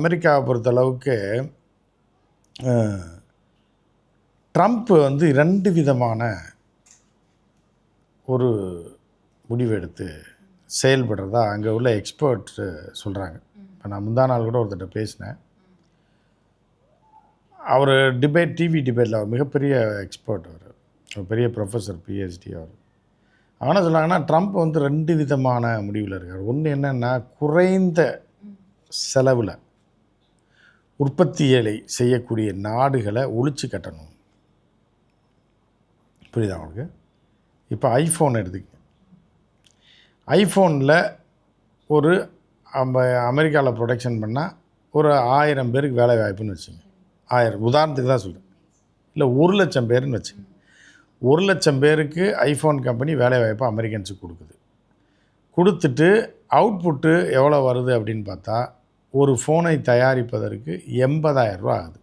அமெரிக்காவை பொறுத்தளவுக்கு ட்ரம்ப் வந்து ரெண்டு விதமான ஒரு முடிவெடுத்து செயல்படுறதா அங்கே உள்ள எக்ஸ்பர்ட் சொல்கிறாங்க இப்போ நான் முந்தா நாள் கூட ஒருத்தர்கிட்ட பேசினேன். அவர் டிபேட் டிவி டிபேட்டில் அவர் மிகப்பெரிய எக்ஸ்பர்ட் அவர். ஒரு பெரிய ப்ரொஃபஸர் பிஹெச்டி அவர். ஆனால் சொன்னாங்கன்னா ட்ரம்ப் வந்து ரெண்டு விதமான முடிவில் இருக்கார். ஒன்று என்னென்னா குறைந்த செலவில் உற்பத்தியலை செய்யக்கூடிய நாடுகளை ஒழிச்சு கட்டணும். புரியுதா உங்களுக்கு? இப்போ ஐஃபோன் எடுத்துக்கங்க ஐஃபோனில் ஒரு நம்ம அமெரிக்காவில் ப்ரொடக்ஷன் பண்ணால் ஒரு ஆயிரம் பேருக்கு வேலை வாய்ப்புன்னு வச்சுங்க. ஆயிரம் உதாரணத்துக்கு தான் சொல்கிறேன் இல்லை ஒரு லட்சம் பேருன்னு வச்சுங்க. ஒரு லட்சம் பேருக்கு ஐஃபோன் கம்பெனி வேலை வாய்ப்பு அமெரிக்கன்ஸுக்கு கொடுக்குது. கொடுத்துட்டு அவுட்புட்டு எவ்வளோ வருது அப்படின்னு பார்த்தா ஒரு ஃபோனை தயாரிப்பதற்கு எண்பதாயிரம் ரூபா ஆகுது.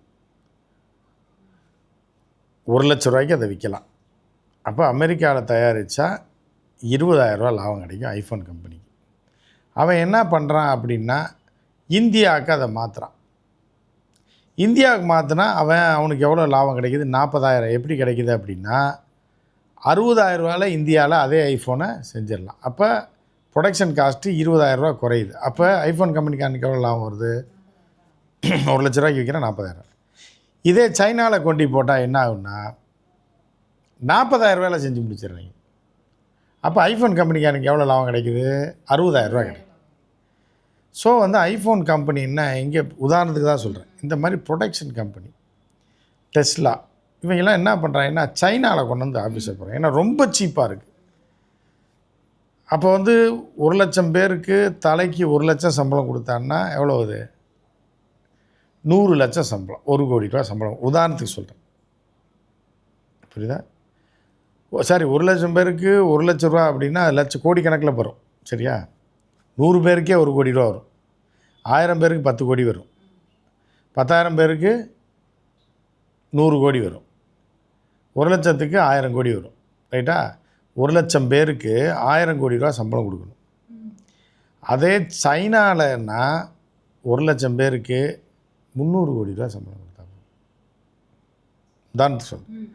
ஒரு லட்ச ரூபாய்க்கு அதை விற்கலாம். அப்போ அமெரிக்காவில் தயாரித்தா இருபதாயிரரூவா லாபம் கிடைக்கும் ஐஃபோன் கம்பெனிக்கு. அவன் என்ன பண்ணுறான் அப்படின்னா இந்தியாவுக்கு அதை மாற்றுறான் இந்தியாவுக்கு மாற்றினா அவன் அவனுக்கு எவ்வளோ லாபம் கிடைக்குது? நாற்பதாயிரம். எப்படி கிடைக்குது அப்படின்னா அறுபதாயிரம் இந்தியாவில் அதே ஐஃபோனை செஞ்சிடலாம். அப்போ ப்ரொடக்ஷன் காஸ்ட்டு இருபதாயிரரூவா குறையுது. அப்போ ஐஃபோன் கம்பெனிக்கானுக்கு எவ்வளோ லாபம் வருது? ஒரு லட்ச ரூபாய்க்கு விற்கிறேன் நாற்பதாயிரம். இதே சைனாவில் கொண்டு போட்டால் என்ன ஆகுன்னா நாற்பதாயிரம் ரூபாயில் செஞ்சு முடிச்சிடுறீங்க. அப்போ ஐஃபோன் கம்பெனிக்காரனுக்கு எவ்வளோ லாபம் கிடைக்குது? அறுபதாயிரரூவா கிடைக்குது. ஸோ வந்து ஐஃபோன் கம்பெனி என்ன இங்கே உதாரணத்துக்கு தான் சொல்கிறேன் இந்த மாதிரி ப்ரொடக்ஷன் கம்பெனி டெஸ்லா இவங்கெல்லாம் என்ன பண்ணுறாங்கன்னா சைனாவில் கொண்டு வந்து ஆஃபீஸை போகிறாங்க ஏன்னா ரொம்ப சீப்பாக இருக்குது அப்போ வந்து ஒரு லட்சம் பேருக்கு தலைக்கு ஒரு லட்சம் சம்பளம் கொடுத்தான்னா எவ்வளோ அது? நூறு லட்சம் சம்பளம் ஒரு கோடி ரூபா சம்பளம். உதாரணத்துக்கு சொல்கிறேன் புரியுதா? ஓ சாரி ஒரு லட்சம் பேருக்கு ஒரு லட்ச ரூபா அப்படின்னா லட்சம் கோடி கணக்கில் வரும். சரியா? நூறு பேருக்கே ஒரு கோடி ரூபா வரும். ஆயிரம் பேருக்கு பத்து கோடி வரும். பத்தாயிரம் பேருக்கு நூறு கோடி வரும். ஒரு லட்சத்துக்கு ஆயிரம் கோடி வரும். ரைட்டா? ஒரு லட்சம் பேருக்கு ஆயிரம் கோடி ரூபா சம்பளம் கொடுக்கணும். அதே சைனாலன்னா ஒரு லட்சம் பேருக்கு முந்நூறு கோடி ரூபா சம்பளம் கொடுத்தாங்க. உதாரணத்துக்கு சொல்றேன்.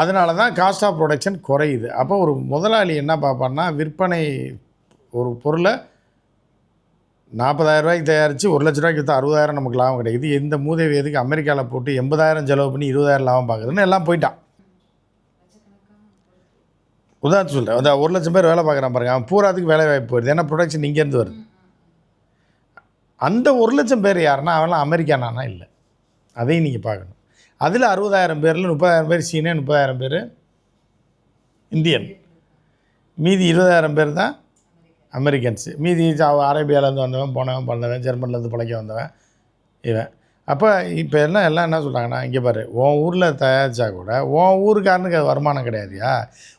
அதனால தான் காஸ்ட் ஆஃப் ப்ரொடக்ஷன் குறையுது. அப்போ ஒரு முதலாளி என்ன பார்ப்பான்னா விற்பனை ஒரு பொருளை நாற்பதாயிரம் ரூபாய்க்கு தயாரித்து ஒரு லட்ச ரூபாய்க்கு விற்றா அறுபதாயிரம் நமக்கு லாபம் கிடைக்குது. எந்த மூதேவி எதுக்கு அமெரிக்காவில் போட்டு எண்பதாயிரம் செலவு பண்ணி இருபதாயிரம் லாபம் பார்க்குதுன்னு எல்லாம் போயிட்டான். உதாரணத்து சொல்கிறேன் அந்த ஒரு லட்சம் பேர் வேலை பார்க்குறான் பாருங்க. அவன் பூராத்துக்கு வேலை வாய்ப்பு போயிடுது. ஏன்னா ப்ரொடக்ஷன் இங்கேருந்து வருது. அந்த ஒரு லட்சம் பேர் யாருன்னா அவன்லாம் அமெரிக்கானானா? இல்லை. அதையும் நீங்கள் பார்க்கணும். அதில் அறுபதாயிரம் பேரில் முப்பதாயிரம் பேர் சீனே முப்பதாயிரம் பேர் இந்தியன். மீதி இருபதாயிரம் பேர் தான் அமெரிக்கன்ஸு. மீதி அரேபியாவிலேருந்து வந்தவன் போனவன் பிறந்தவன் ஜெர்மன்லேருந்து பிழைக்க வந்தவன் இவன். அப்போ இப்போ எல்லாம் எல்லாம் என்ன சொல்கிறாங்கன்னா இங்கே பாரு உன் ஊரில் தயாரித்தா கூட உன் ஊருக்காரனுக்கு அது வருமானம் கிடையாதுயா?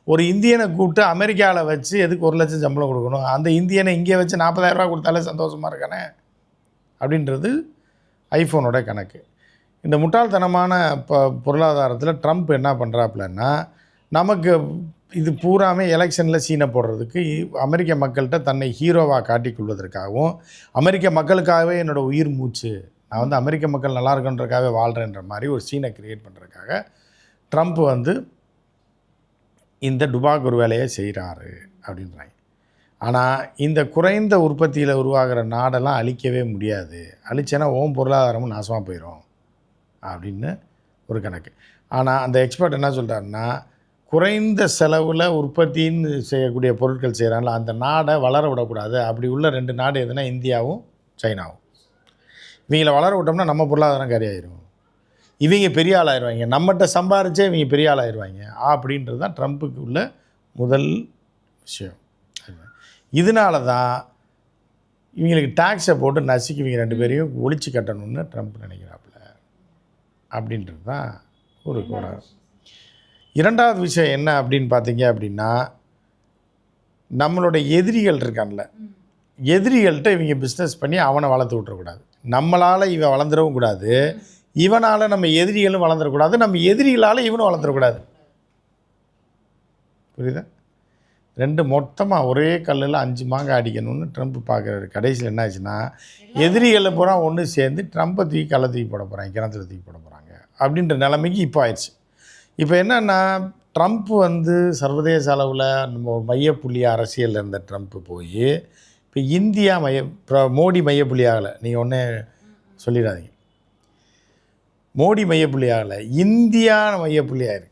ஒரு இந்தியனை கூப்பிட்டு அமெரிக்காவில் வச்சு எதுக்கு ஒரு லட்சம் சம்பளம் கொடுக்கணும்? அந்த இந்தியனை இங்கே வச்சு நாற்பதாயிரரூபா கொடுத்தாலே சந்தோஷமாக இருக்கானே? அப்படின்றது ஐஃபோனோட கணக்கு. இந்த முட்டாள்தனமான ப பொருளாதாரத்தில் ட்ரம்ப் என்ன பண்ணுறாப்புலன்னா நமக்கு இது பூராமே எலெக்ஷனில் சீனை போடுறதுக்கு இ- அமெரிக்க மக்கள்கிட்ட தன்னை ஹீரோவாக காட்டிக்கொள்வதற்காகவும் அமெரிக்க மக்களுக்காகவே என்னோடய உயிர் மூச்சு நான் வந்து அமெரிக்க மக்கள் நல்லா இருக்குன்றக்காக வாழ்கிறேன்ற மாதிரி ஒரு சீனை கிரியேட் பண்ணுறதுக்காக ட்ரம்ப் வந்து இந்த டுபாக் ஒரு வேலையை செய்கிறாரு அப்படின்றாங்க. ஆனால் இந்த குறைந்த உற்பத்தியில் உருவாகிற நாடெல்லாம் அழிக்கவே முடியாது. அழிச்சேன்னா ஓம் பொருளாதாரமும் நாசமாக போயிடும் அப்படின்னு ஒரு கணக்கு. ஆனால் அந்த எக்ஸ்பர்ட் என்ன சொல்கிறாருன்னா குறைந்த செலவில் உற்பத்தின்னு செய்யக்கூடிய பொருட்கள் செய்கிறாங்களா அந்த நாடை வளர விடக்கூடாது. அப்படி உள்ள ரெண்டு நாடு எதுனா இந்தியாவும் சைனாவும். இவங்களை வளர விட்டோம்னா நம்ம பொருளாதாரம் கரையாயிரும். இவங்க பெரிய ஆள் நம்மகிட்ட சம்பாரிச்சே இவங்க பெரிய ஆளாயிருவாங்க. அப்படின்றது தான் ட்ரம்ப்புக்கு உள்ள முதல் விஷயம். இதனால தான் இவங்களுக்கு டேக்ஸை போட்டு நசுக்கி இவங்க ரெண்டு பேரையும் ஒழிச்சு கட்டணும்னு ட்ரம்ப் நினைக்கிறாப்புல. அப்படின்றது தான் ஒரு கோணம் இரண்டாவது விஷயம் என்ன அப்படின்னு பார்த்தீங்க அப்படின்னா நம்மளோட எதிரிகள் இருக்கான்ல எதிரிகள்கிட்ட இவங்க பிஸ்னஸ் பண்ணி அவனை வளர்த்து விட்டுறக்கூடாது. நம்மளால் இவன் வளர்ந்துடவும் கூடாது. இவனால் நம்ம எதிரிகளும் வளர்ந்துடக்கூடாது. நம்ம எதிரிகளால் இவனும் வளர்ந்துடக்கூடாது. புரியுதா? ரெண்டு மொத்தமாக ஒரே கல்லில் அஞ்சு மாங்காய் அடிக்கணும்னு ட்ரம்ப் பார்க்குறாரு கடைசியில் என்ன ஆச்சுன்னா எதிரிகளை பூரா ஒன்று சேர்ந்து ட்ரம்ப்பை தூக்கி கள்ள தூக்கி போட போகிறாங்க கிணத்துல தூக்கி போட போகிறாங்க அப்படின்ற நிலைமைக்கு இப்போ ஆயிடுச்சு. இப்போ என்னன்னா ட்ரம்ப் வந்து சர்வதேச அளவில் நம்ம மையப்புள்ளி அரசியலில் இருந்த ட்ரம்ப் போய் இப்போ இந்தியா மைய மோடி மையப்புள்ளி ஆகலை நீங்கள் ஒன்றே சொல்லிடாதீங்க. மோடி மையப்புள்ளி ஆகலை இந்தியா மையப்புள்ளி ஆயிருக்கு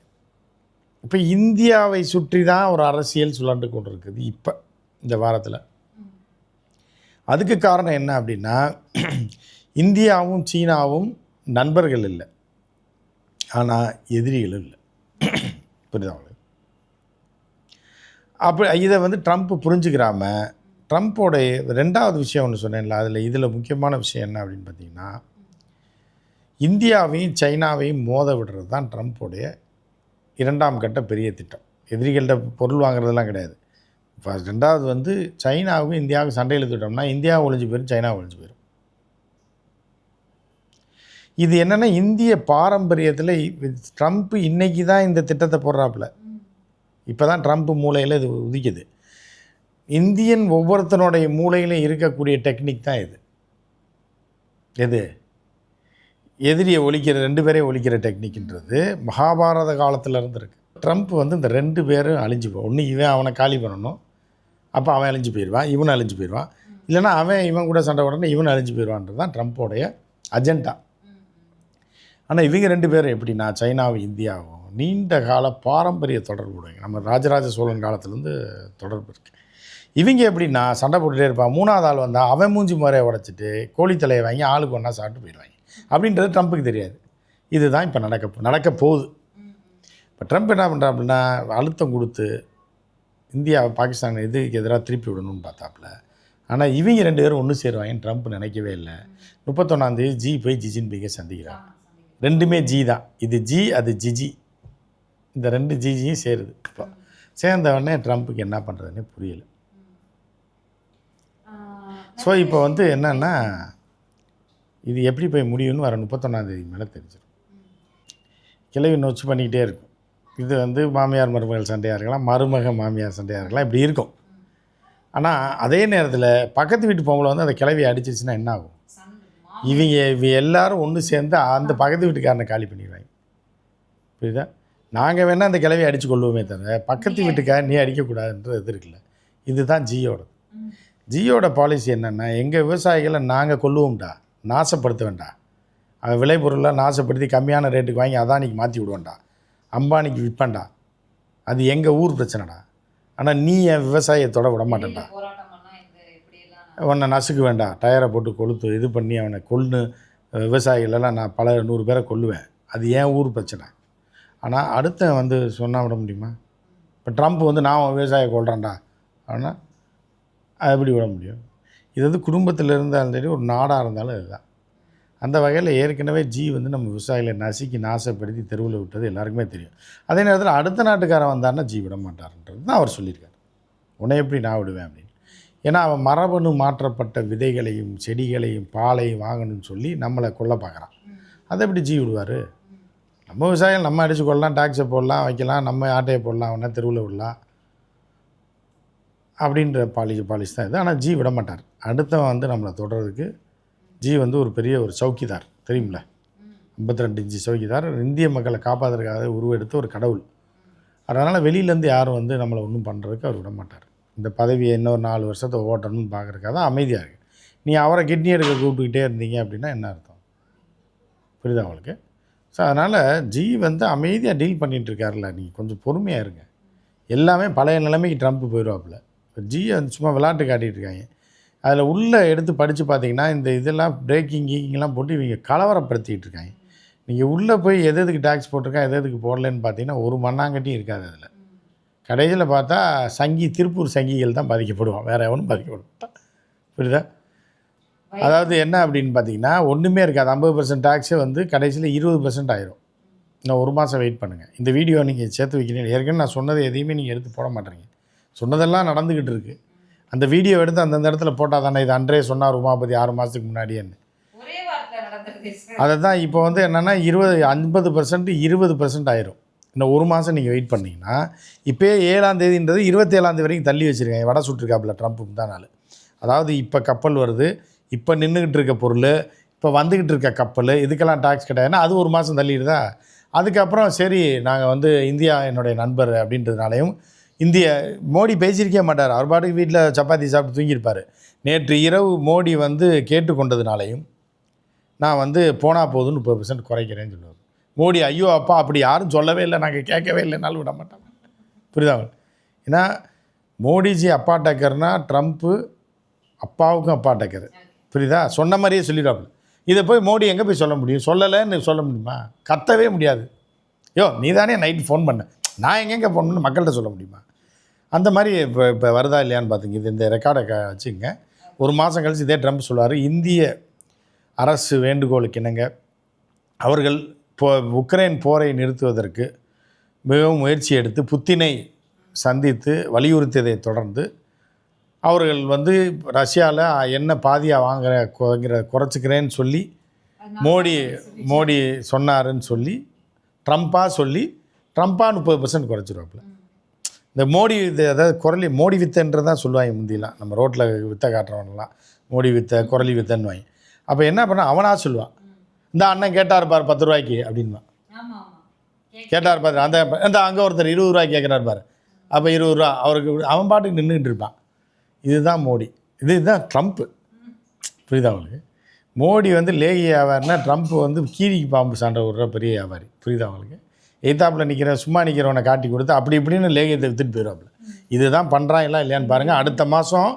இப்போ இந்தியாவை சுற்றி தான் ஒரு அரசியல் சுழண்டு கொண்டு இருக்குது இப்போ இந்த வாரத்தில். அதுக்கு காரணம் என்ன அப்படின்னா இந்தியாவும் சீனாவும் நண்பர்கள் இல்லை. ஆனால் எதிரிகள் இல்லை. புரியுதா உங்களுக்கு? அப்போ இதை வந்து ட்ரம்ப் புரிஞ்சுக்கிறாமல் ட்ரம்ப்போடைய ரெண்டாவது விஷயம் ஒன்று சொன்னேன்ல அதில் இதில் முக்கியமான விஷயம் என்ன அப்படின்னு பார்த்தீங்கன்னா இந்தியாவையும் சைனாவையும் மோத விடுறது தான் ட்ரம்ப்போடைய இரண்டாம் கட்ட பெரிய திட்டம். எதிரிகள்கிட்ட பொருள் வாங்குறதெல்லாம் கிடையாது. இப்போ ரெண்டாவது வந்து சைனாவுக்கும் இந்தியாவுக்கும் சண்டை இழுத்துட்டோம்னா இந்தியா ஒழிஞ்சு போயிடும் சைனா ஒழிஞ்சு போயிடும் இது என்னென்னா இந்திய பாரம்பரியத்தில் ட்ரம்ப் இன்றைக்கி தான் இந்த திட்டத்தை போடுறாப்புல. இப்போ தான் ட்ரம்ப் மூலையில் இது உதிக்குது. இந்தியன் ஒவ்வொருத்தனுடைய மூளையிலும் இருக்கக்கூடிய டெக்னிக் தான் இது. எது? எதிரியை ஒழிக்கிற ரெண்டு பேரையும் ஒழிக்கிற டெக்னிக்ன்றது மகாபாரத காலத்தில் இருந்துருக்கு. ட்ரம்ப் வந்து இந்த ரெண்டு பேரும் அழிஞ்சு போ ஒன்று இவன் அவனை காலி பண்ணணும் அப்போ அவன் அழிஞ்சு போயிடுவான் இவன் அழிஞ்சு போயிடுவான். இல்லைன்னா அவன் இவன் கூட சண்டை உடனே இவன் அழிஞ்சு போயிடுவான்றது தான் ட்ரம்ப்போடைய அஜெண்டா ஆனால் இவங்க ரெண்டு பேரும் எப்படின்னா சைனாவும் இந்தியாவும் நீண்ட கால பாரம்பரிய தொடர்பு நம்ம ராஜராஜ சோழன் காலத்துலேருந்து தொடர்பு இருக்குது இவங்க எப்படின்னா சண்டை போட்டுகிட்டே இருப்பான் மூணாவது ஆள் வந்தால் அவன் மூஞ்சி முறையை உடச்சிட்டு கோழி தலையை வாங்கி ஆளுக்கு ஒன்றா சாப்பிட்டு போயிடுவாங்க. அப்படின்றது ட்ரம்ப்புக்கு தெரியாது. இதுதான் இப்போ நடக்க நடக்க போகுது. இப்போ ட்ரம்ப் என்ன பண்ணுறான் அப்படின்னா அழுத்தம் கொடுத்து இந்தியா பாகிஸ்தான் எதுக்கு எதிராக திருப்பி விடணும்னு பார்த்தாப்புல. ஆனால் இவங்க ரெண்டு பேரும் ஒன்று சேருவாங்கன்னு ட்ரம்ப் நினைக்கவே இல்லை. முப்பத்தொன்னாந்தேதி ஜி போய் ஜி ஜின்பிங்கை சந்திக்கிறான் ரெண்டுமே ஜி தான். இது ஜி அது ஜிஜி. இந்த ரெண்டு ஜிஜியும் சேருது. இப்போ சேர்ந்த உடனே ட்ரம்ப்புக்கு என்ன பண்ணுறதுனே புரியல. ஸோ இப்போ வந்து என்னன்னா இது எப்படி போய் முடியும்னு வர முப்பத்தொன்னாந்தேதி மேலே தெரிஞ்சிடும். கிளவி நொச்சு பண்ணிக்கிட்டே இருக்கும். இது வந்து மாமியார் மருமகள் சண்டையாக இருக்கலாம் மருமக மாமியார் சண்டையாக இருக்கலாம் இப்படி இருக்கும். ஆனால் அதே நேரத்தில் பக்கத்து வீட்டு பொம்பளை வந்து அந்த கிளவியை அடிச்சிச்சுன்னா என்ன ஆகும்? இவங்க இவங்க எல்லாரும் ஒன்று சேர்ந்து அந்த பக்கத்து வீட்டுக்காரனை காலி பண்ணிடுவாங்க. புரியுதா? நாங்கள் வேணால் அந்த கிளவியை அடித்து கொள்ளுவோமே தவிர பக்கத்து வீட்டுக்கார நீ அடிக்கக்கூடாதுன்றது இது இருக்குல்ல. இதுதான் ஜியோட ஜியோட பாலிசி என்னென்னா எங்கள் விவசாயிகளை நாங்கள் கொல்லுவோம்டா நாசப்படுத்த வேண்டாம் அவன் விளைபொருளாக நாசப்படுத்தி கம்மியான ரேட்டுக்கு வாங்கி அதானிக்கு மாற்றி விடுவேன்டா. அம்பானிக்கு விற்பேன்டா. அது எங்கள் ஊர் பிரச்சனைடா. ஆனால் நீ என் விவசாயத்தோட விட மாட்டேன்டா. உன்னை நசுக்க வேண்டாம் டயரை போட்டு கொளுத்து இது பண்ணி அவனை கொன்று விவசாயிகளெல்லாம் நான் பல நூறு பேரை கொல்லுவேன். அது என் ஊர் பிரச்சனை. ஆனால் அடுத்த வந்து சொன்னால் விட முடியுமா? இப்போ ட்ரம்ப் வந்து நான் உன் விவசாயியை கொள்கிறேன்டா ஆனால் அது எப்படி விட முடியும்? இது வந்து குடும்பத்தில் இருந்தாலும் சரி ஒரு நாடாக இருந்தாலும் இதுதான். அந்த வகையில் ஏற்கனவே ஜி வந்து நம்ம விவசாயிகளை நசுக்கி நாசப்படுத்தி தெருவில் விட்டது எல்லாருக்குமே தெரியும். அதே நேரத்தில் அடுத்த நாட்டுக்காரன் வந்தாருன்னா ஜி விட மாட்டாருன்றது தான் அவர் சொல்லியிருக்காரு. உன்னை எப்படி நான் விடுவேன்? அப்படின்னு. ஏன்னா அவன் மரபணு மாற்றப்பட்ட விதைகளையும் செடிகளையும் பாலையும் வாங்கணும்னு சொல்லி நம்மளை கொல்ல பார்க்குறான். அதை எப்படி ஜி விடுவார்? நம்ம விவசாயம் நம்ம அடித்து கொள்ளலாம் டாக்ஸை போடலாம் வைக்கலாம் நம்ம ஆட்டையை போடலாம் அவனை தெருவில் விடலாம். அப்படின்ற பாலிசி பாலிசி தான் இது. ஆனால் ஜி விட மாட்டார் அடுத்தவன் வந்து நம்மளை தொடர்றதுக்கு ஜி வந்து ஒரு பெரிய ஒரு சௌக்கிதார் தெரியுமில ஐம்பத்தி ரெண்டு இன்ச்சு சௌக்கிதார் இந்திய மக்களை காப்பாற்றுறதுக்காக உருவெடுத்த ஒரு கடவுள். அதனால் வெளியிலேருந்து யாரும் வந்து நம்மளை ஒன்றும் பண்ணுறதுக்கு அவர் விட மாட்டார் இந்த பதவியை இன்னொரு நாலு வருஷத்தை ஓட்டணும்னு பார்க்குறதுக்காக தான் அமைதியாக இருக்குது நீ அவரை கிட்னி எடுக்க கூப்பிட்டுக்கிட்டே இருந்தீங்க அப்படின்னா என்ன அர்த்தம்? புரியுதா அவளுக்கு ஸோ அதனால் ஜி வந்து அமைதியாக டீல் பண்ணிகிட்டு இருக்காருல்ல நீங்கள் கொஞ்சம் பொறுமையாக இருங்க. எல்லாமே பழைய நிலைமைக்கு ட்ரம்ப் போயிடுவாப்புல. இப்போ ஜி வந்து சும்மா விளாட்டு காட்டிகிட்டு இருக்காங்க அதில் உள்ளே எடுத்து படித்து பார்த்தீங்கன்னா இந்த இதெல்லாம் பிரேக்கிங் கீக்கிங்லாம் போட்டு இவங்க கலவரப்படுத்திக்கிட்டு இருக்காங்க நீங்கள் உள்ளே போய் எது எதுக்கு டேக்ஸ் போட்டிருக்கா எது எதுக்கு போடலன்னு பார்த்தீங்கன்னா ஒரு மண்ணாங்கட்டியும் இருக்காது அதில். கடைசியில் பார்த்தா சங்கி திருப்பூர் சங்கிகள் தான் பாதிக்கப்படுவான். வேறு எவனும் பாதிக்கப்படுவான் புரியுதா? அதாவது என்ன அப்படின்னு பார்த்தீங்கன்னா ஒன்றுமே இருக்காது. ஐம்பது பர்சன்ட் டேக்ஸே வந்து கடைசியில் இருபது பர்சன்ட் ஆயிரும். இன்னும் ஒரு மாதம் வெயிட் பண்ணுங்கள் இந்த வீடியோ நீங்கள் சேர்த்து வைக்கிறீங்க. ஏற்கனவே நான் சொன்னது எதையுமே நீங்கள் எடுத்து போட மாட்டேறீங்க. சொன்னதெல்லாம் நடந்துக்கிட்டு இருக்குது அந்த வீடியோ எடுத்து அந்தந்த இடத்துல போட்டால் தானே இது அன்றே சொன்னார் உமாபதி ஆறு மாதத்துக்கு முன்னாடியேன்னு அதை தான் இப்போ வந்து என்னென்னா இருபது ஐம்பது பர்சன்ட் இருபது பர்சன்ட் ஆயிரும். இன்னும் ஒரு மாதம் நீங்கள் வெயிட் பண்ணீங்கன்னா இப்போயே ஏழாம் தேதின்றது இருபத்தேழாம் தேதி வரைக்கும் தள்ளி வச்சுருக்காங்க. வடை சுட்டுருக்காப்புல ட்ரம்ப் தான் நாள் அதாவது இப்போ கப்பல் வருது. இப்போ நின்றுக்கிட்டு இருக்க பொருள் இப்போ வந்துக்கிட்டு இருக்க கப்பல் இதுக்கெல்லாம் டாக்ஸ் கிடையாதுன்னா அது ஒரு மாதம் தள்ளிடுதா? அதுக்கப்புறம் சரி நாங்கள் வந்து இந்தியா என்னுடைய நண்பர் அப்படின்றதுனாலையும் இந்திய மோடி பேசியிருக்கே மாட்டார். அவர் பாட்டுக்கு வீட்டில் சப்பாத்தி சாப்பிட்டு தூங்கியிருப்பார். நேற்று இரவு மோடி வந்து கேட்டுக்கொண்டதுனாலையும் நான் வந்து போனால் போதும் முப்பது பர்சன்ட் குறைக்கிறேன்னு சொல்லுவார் மோடி ஐயோ அப்பா அப்படி யாரும் சொல்லவே இல்லை. நாங்கள் கேட்கவே இல்லைனாலும் விட மாட்டாங்க. புரியுதா? ஏன்னா மோடிஜி அப்பா டக்கர்னால் ட்ரம்ப்பு அப்பாவுக்கும் அப்பா டக்கர் புரியுதா? சொன்ன மாதிரியே சொல்லிடுவாப்புல. இதை போய் மோடி எங்கே போய் சொல்ல முடியும்? சொல்லலைன்னு சொல்ல முடியுமா? கத்தவே முடியாது. யோ நீ தானே நைட்டு ஃபோன் பண்ண. நான் எங்கெங்கே ஃபோன் பண்ண மக்கள்கிட்ட சொல்ல முடியுமா? அந்த மாதிரி இப்போ இப்போ வருதா இல்லையான்னு பார்த்துங்க இது இந்த ரெக்கார்டை க வச்சுங்க. ஒரு மாதம் கழிச்சு இதே ட்ரம்ப் சொல்லுவார் இந்திய அரசு வேண்டுகோளுக்கு இணங்க அவர்கள் போ உக்ரைன் போரை நிறுத்துவதற்கு மிகவும் முயற்சி எடுத்து புத்தினை சந்தித்து வலியுறுத்தியதை தொடர்ந்து அவர்கள் வந்து ரஷ்யாவில் என்ன பாதியாக வாங்குற குறைங்கிற குறைச்சிக்கிறேன்னு சொல்லி மோடி மோடி சொன்னாருன்னு சொல்லி ட்ரம்ப்பாக சொல்லி ட்ரம்ப்பாக முப்பது பர்சன்ட் குறைச்சிருவாப்புல. இந்த மோடி இது அதாவது குரலி மோடி வித்தைன்றது தான் சொல்லுவாங்க முந்திலாம். நம்ம ரோட்டில் வித்தை காட்டுறவனெல்லாம் மோடி வித்தை குரலி வித்தைன்னுவாங்க அப்போ என்ன பண்ண அவனாக சொல்லுவான். இந்த அண்ணன் கேட்டார் பாரு பத்து ரூபாய்க்கு அப்படின்வான் கேட்டார் பாரு அந்த அந்த அங்கே ஒருத்தர் இருபது ரூபாய்க்கு கேட்குறாரு பாரு. அப்போ இருபது ரூபா அவருக்கு அவன் பாட்டுக்கு நின்றுக்கிட்டு இருப்பான். இதுதான் மோடி. இதுதான் ட்ரம்ப்பு புரியுதா உங்களுக்கு? மோடி வந்து லேகி வியாபாரினா ட்ரம்ப் வந்து கீரிக்கு பாம்பு சண்டை விடுற பெரிய வியாபாரி. புரியுதா உங்களுக்கு? எய்த்தாப்பில் நிற்கிற சும்மா நிற்கிறவனை காட்டி கொடுத்து அப்படி இப்படின்னு லேகியத்தை விற்றுட்டு போயிடுவாப்புல. இதுதான் பண்ணுறாங்களா இல்லையான்னு பாருங்கள் அடுத்த மாதம்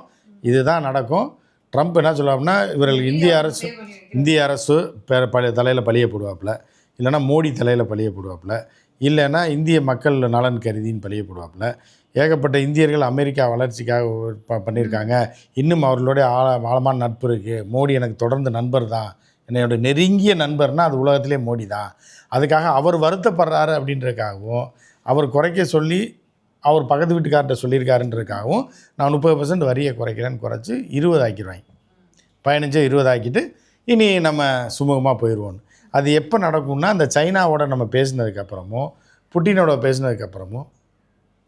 இதுதான் நடக்கும். ட்ரம்ப் என்ன சொல்லுவாப்புனா இவர்கள் இந்திய அரசு. இந்திய அரசு பழைய தலையில் பழிய போடுவாப்புல. இல்லைன்னா மோடி தலையில் பழிய போடுவாப்புல. இல்லைன்னா இந்திய மக்கள் நலன் கருதின்னு பழிய போடுவாப்புல. ஏகப்பட்ட இந்தியர்கள் அமெரிக்கா வளர்ச்சிக்காக ப பண்ணியிருக்காங்க. இன்னும் அவர்களுடைய ஆழ ஆழமான நட்பு இருக்குது மோடி எனக்கு தொடர்ந்து நண்பர் தான். என்னோட நெருங்கிய நண்பர்னால் அது உலகத்திலே மோடி தான். அதுக்காக அவர் வருத்தப்படுறாரு அப்படின்றதுக்காகவும் அவர் குறைக்க சொல்லி அவர் பக்கத்து வீட்டுக்கார்ட்ட சொல்லியிருக்காருன்றதுக்காகவும் நான் முப்பது பர்சன்ட் வரியை குறைக்கிறேன்னு குறைச்சி இருபது ஆக்கிடுவாங்க பதினஞ்சோ இருபது ஆக்கிட்டு இனி நம்ம சுமூகமாக போயிடுவோம் அது எப்போ நடக்கும்னா அந்த சைனாவோட நம்ம பேசினதுக்கப்புறமும் புட்டினோட பேசினதுக்கப்புறமும்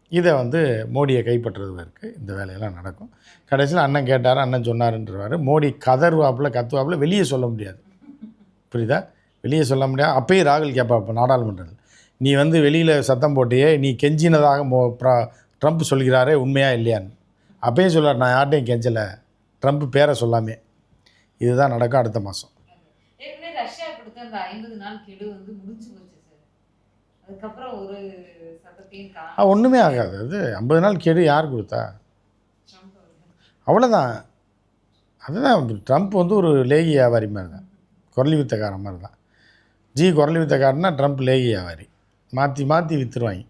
இதை வந்து மோடியை கைப்பற்றுவதற்கு இந்த வேலையெல்லாம் நடக்கும். கடைசியில் அண்ணன் கேட்டார் அண்ணன் சொன்னாருன்றவார். மோடி கதர்வாப்பில் கத்துவாப்பில் வெளியே சொல்ல முடியாது. புரியுதா? வெளியே சொல்ல முடியாது. அப்பயும் ராகுல் கேட்பாப்ப நாடாளுமன்றத்தில். நீ வந்து வெளியில் சத்தம் போட்டியே நீ கெஞ்சினதாக மோ ப்ரா ட்ரம்ப் சொல்கிறாரே உண்மையாக இல்லையான்னு. அப்பயும் சொல்லார் நான் யார்ட்டையும் கெஞ்சலை. ட்ரம்ப் பேரை சொல்லாமே. இதுதான் நடக்கும் அடுத்த மாதம் ஏற்கனவே ரஷ்யா கொடுத்த அந்த ஐம்பது நாள் கெடு வந்து முடிஞ்சு போச்சு சார். அதுக்கப்புறம் ஒரு ஒன்றுமே ஆகாது. அது ஐம்பது நாள் கெடு யார் கொடுத்தா. அவ்வளோதான் அதுதான் ட்ரம்ப் வந்து ஒரு லேகி வியாபாரி மாதிரி தான். குரலி வித்தக்காரன் மாதிரி தான். ஜி குரலி வித்தக்காரன்னா ட்ரம்ப் லேகி வியாபாரி. மாற்றி மாற்றி விற்றுருவாங்க